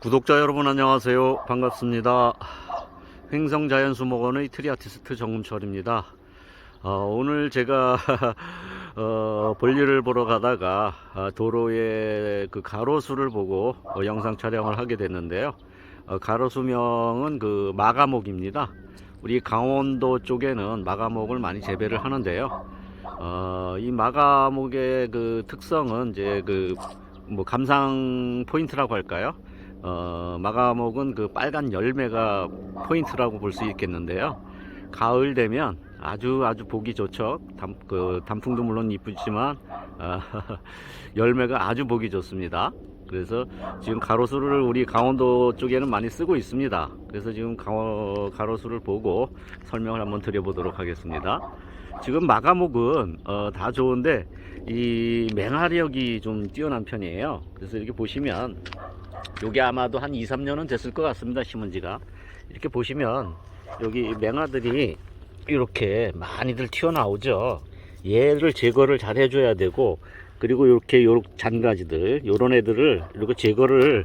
구독자 여러분 안녕하세요. 반갑습니다. 횡성자연수목원의 트리아티스트 정금철입니다. 어, 오늘 제가 어, 볼일을 보러 가다가 아, 도로에 그 가로수를 보고 어, 영상 촬영을 하게 됐는데요. 어, 가로수명은 그 마가목입니다. 우리 강원도 쪽에는 마가목을 많이 재배를 하는데요. 어, 이 마가목의 그 특성은 이제 그 뭐 감상 포인트라고 할까요? 어, 마가목은 그 빨간 열매가 포인트라고 볼 수 있겠는데요. 가을 되면 아주 아주 보기 좋죠. 단, 그 단풍도 물론 이쁘지만 아, 열매가 아주 보기 좋습니다. 그래서 지금 가로수를 우리 강원도 쪽에는 많이 쓰고 있습니다. 그래서 지금 강어, 가로수를 보고 설명을 한번 드려보도록 하겠습니다. 지금 마가목은 어, 다 좋은데 이 맹화력이 좀 뛰어난 편이에요. 그래서 이렇게 보시면 요게 아마도 한 2, 3년은 됐을 것 같습니다. 심은 지가. 이렇게 보시면 여기 맹아들이 이렇게 많이들 튀어나오죠. 얘를 제거를 잘 해줘야 되고 그리고 이렇게 요 잔가지들 요런 애들을 이렇게 제거를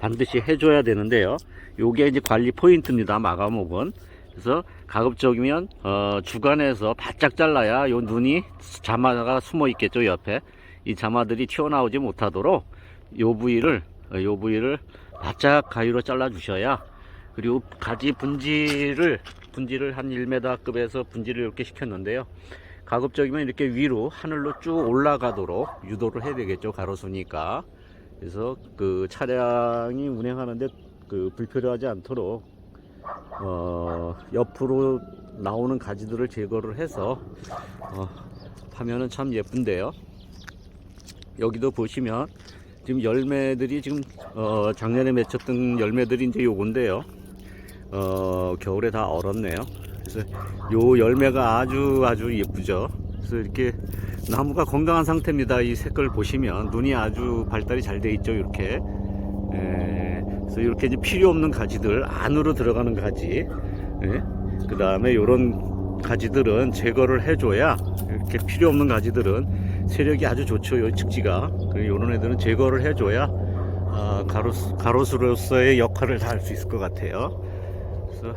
반드시 해줘야 되는데요. 요게 이제 관리 포인트입니다. 마가목은. 그래서 가급적이면 어, 주간에서 바짝 잘라야 요 눈이 자마가 숨어 있겠죠 옆에 이 자마들이 튀어나오지 못하도록 요 부위를 어, 요 부위를 바짝 가위로 잘라 주셔야 그리고 가지 분지를 분지를 한 1m급에서 분지를 이렇게 시켰는데요 가급적이면 이렇게 위로 하늘로 쭉 올라가도록 유도를 해야 되겠죠 가로수니까 그래서 그 차량이 운행하는데 그 불필요하지 않도록 어, 옆으로 나오는 가지들을 제거를 해서 어, 하면은 참 예쁜데요. 여기도 보시면 지금 열매들이 지금 어, 작년에 맺혔던 열매들이 이제 요건데요. 어, 겨울에 다 얼었네요. 그래서 요 열매가 아주 아주 예쁘죠. 그래서 이렇게 나무가 건강한 상태입니다. 이 색깔 보시면 눈이 아주 발달이 잘 돼 있죠. 이렇게. 에, 그래서 이렇게 이제 필요 없는 가지들 안으로 들어가는 가지 그 다음에 이런 가지들은 제거를 해줘야 이렇게 필요 없는 가지들은 세력이 아주 좋죠 요 측지가 그리고 이런 애들은 제거를 해줘야 아, 가로수, 가로수로서의 역할을 다 할 수 있을 것 같아요 그래서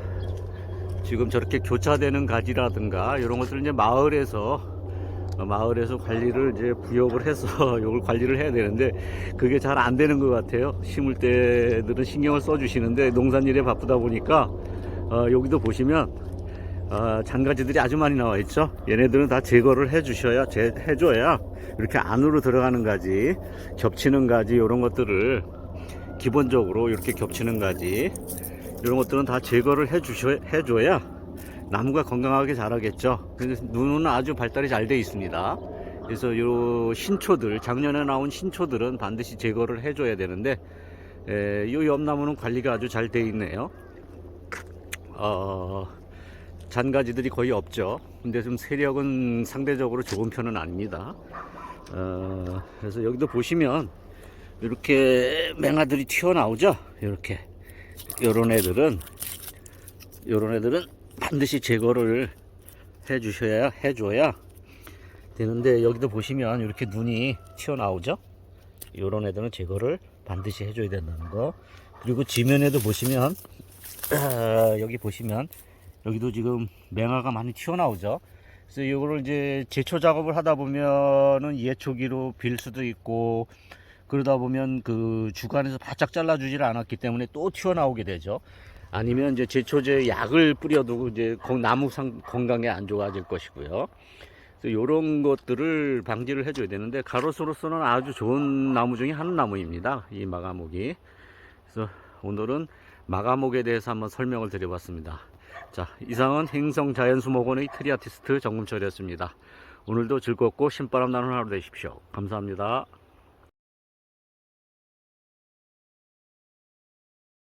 지금 저렇게 교차되는 가지라든가 이런 것들은 이제 마을에서 어, 마을에서 관리를 이제 부역을 해서 이걸 관리를 해야 되는데 그게 잘 안 되는 것 같아요. 심을 때들은 신경을 써주시는데 농산일에 바쁘다 보니까 어, 여기도 보시면 어, 장가지들이 아주 많이 나와 있죠. 얘네들은 다 제거를 해 주셔야 제, 해줘야 이렇게 안으로 들어가는 가지, 겹치는 가지 이런 것들을 기본적으로 이렇게 겹치는 가지 이런 것들은 다 제거를 해 주셔 해줘야 나무가 건강하게 자라겠죠. 눈은 아주 발달이 잘 돼 있습니다. 그래서 요 신초들 작년에 나온 신초들은 반드시 제거를 해줘야 되는데 에, 이 옆나무는 관리가 아주 잘 돼 있네요. 어, 잔가지들이 거의 없죠. 근데 좀 세력은 상대적으로 좋은 편은 아닙니다. 어, 그래서 여기도 보시면 이렇게 맹아들이 튀어나오죠. 이렇게 요런 애들은 요런 애들은 반드시 제거를 해 주셔야 해줘야 되는데 여기도 보시면 이렇게 눈이 튀어나오죠 이런 애들은 제거를 반드시 해줘야 된다는 거 그리고 지면에도 보시면 아, 여기 보시면 여기도 지금 맹아가 많이 튀어나오죠 그래서 이거를 이제 제초 작업을 하다 보면은 예초기로 빌 수도 있고 그러다 보면 그 주간에서 바짝 잘라주질 않았기 때문에 또 튀어나오게 되죠 아니면 이제 제초제 약을 뿌려도 이제 건- 나무 상 건강에 안 좋아질 것이고요. 이런 것들을 방지를 해줘야 되는데 가로수로서는 아주 좋은 나무 중에 한 나무입니다. 이 마가목이. 그래서 오늘은 마가목에 대해서 한번 설명을 드려봤습니다. 자, 이상은 행성자연수목원의 트리아티스트 정금철이었습니다. 오늘도 즐겁고 신바람 나는 하루 되십시오. 감사합니다.